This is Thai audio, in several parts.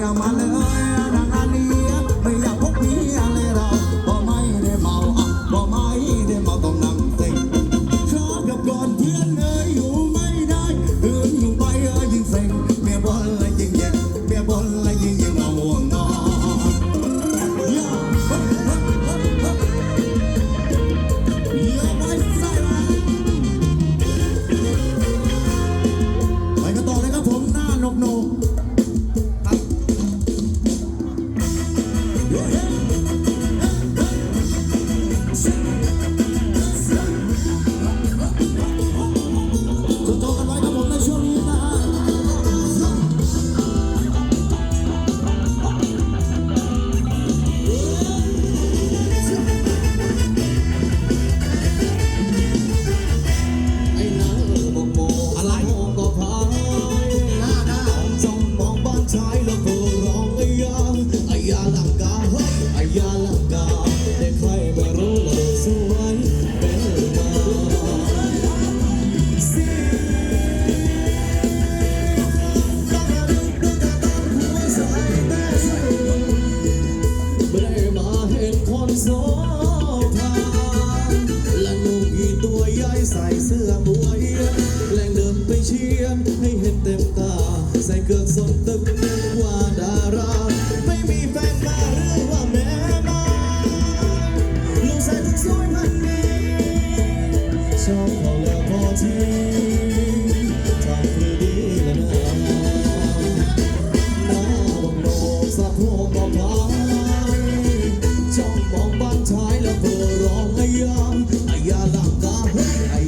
I'm on the Malan. is.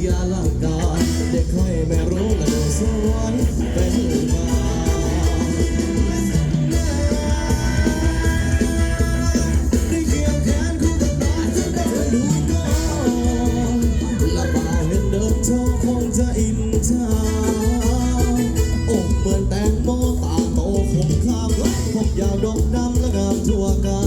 ยาลังการเด็กใครไม่รู้และโดนสวนเป็นมาคงจะอินชาอกเหมือนแตงโมตาโตคมคามผมยาวดกดำและงามทั่วกา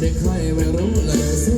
เด็กใครไม่รู้เลย